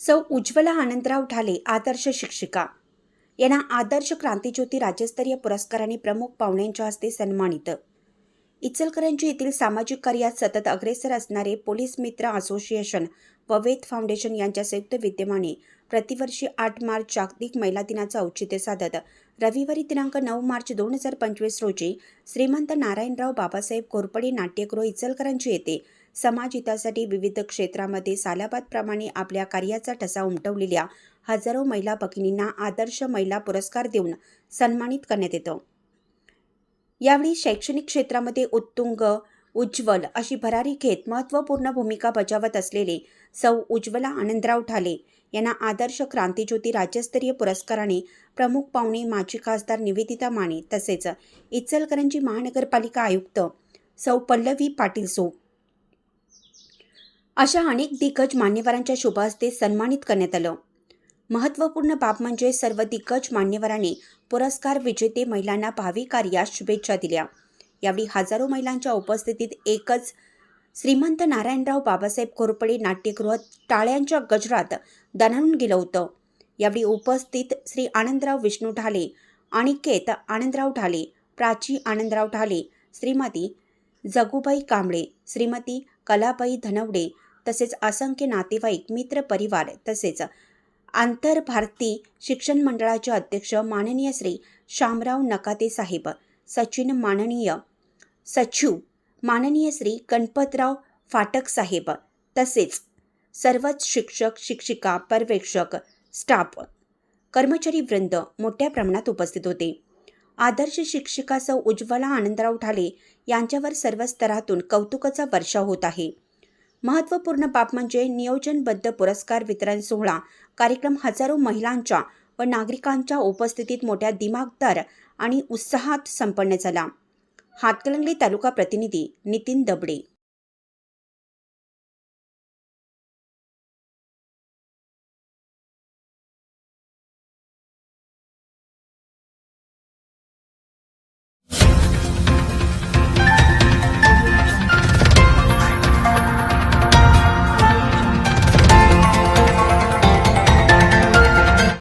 सौ उज्ज्वला आनंदराव ढाले आदर्श शिक्षिका. यांना आदर्श क्रांतीज्योती राज्यस्तरीय पुरस्काराने प्रमुख पाहुण्यांच्या हस्ते सन्मानित. इचलकरंजी येथील सामाजिक कार्यात सतत अग्रेसर असणारे पोलीस मित्र असोसिएशन व वेद फाउंडेशन यांच्या संयुक्त विद्यमाने प्रतिवर्षी आठ मार्च जागतिक महिला दिनाचं औचित्य साधत रविवारी दिनांक नऊ मार्च दोन हजार पंचवीस रोजी श्रीमंत नारायणराव बाबासाहेब घोरपडे नाट्यगृह इचलकरंजी येथे समाजहितासाठी विविध क्षेत्रामध्ये सालाबादप्रमाणे आपल्या कार्याचा ठसा उमटवलेल्या हजारो महिला भगिनींना आदर्श महिला पुरस्कार देऊन सन्मानित करण्यात येतं. यावेळी शैक्षणिक क्षेत्रामध्ये उत्तुंग उज्ज्वल अशी भरारी घेत महत्त्वपूर्ण भूमिका बजावत असलेले सौ उज्ज्वला आनंदराव ठाले यांना आदर्श क्रांतीज्योती राज्यस्तरीय पुरस्काराने प्रमुख पाहुणे माजी खासदार निवेदिता माने तसेच इचलकरंजी महानगरपालिका आयुक्त सौ पल्लवी पाटील सो अशा अनेक दिग्गज मान्यवरांच्या शुभ हस्ते सन्मानित करण्यात आलं. महत्त्वपूर्ण बाब म्हणजे सर्व दिग्गज मान्यवरांनी पुरस्कार विजेते महिलांना भावी कार्यास शुभेच्छा दिल्या. यावेळी हजारो महिलांच्या उपस्थितीत एकच श्रीमंत नारायणराव बाबासाहेब घोरपडे नाट्यगृह टाळ्यांच्या गजरात दणून गेलं होतं. यावेळी उपस्थित श्री आनंदराव विष्णू ढाले अनिकेत आनंदराव ढाले प्राची आनंदराव ढाले श्रीमती जगुबाई कांबळे श्रीमती कलाबाई धनवडे तसेच असंख्य नातेवाईक मित्र परिवार तसेच आंतरभारती शिक्षण मंडळाचे अध्यक्ष माननीय श्री शामराव नकाते साहेब सचिन माननीय सचिव माननीय श्री गणपतराव फाटक साहेब तसेच सर्वच शिक्षक शिक्षिका पर्यवेक्षक स्टाफ कर्मचारी वृंद मोठ्या प्रमाणात उपस्थित होते. आदर्श शिक्षिका सौ उज्ज्वला आनंदराव ठाले यांच्यावर सर्व स्तरातून कौतुकाचा वर्षाव होत आहे. महत्त्वपूर्ण बाब म्हणजे नियोजनबद्ध पुरस्कार वितरण सोहळा कार्यक्रम हजारो महिलांच्या व नागरिकांच्या उपस्थितीत मोठ्या दिमागदार आणि उत्साहात संपन्न झाला. हातकलंगली तालुका प्रतिनिधी नितीन दबडे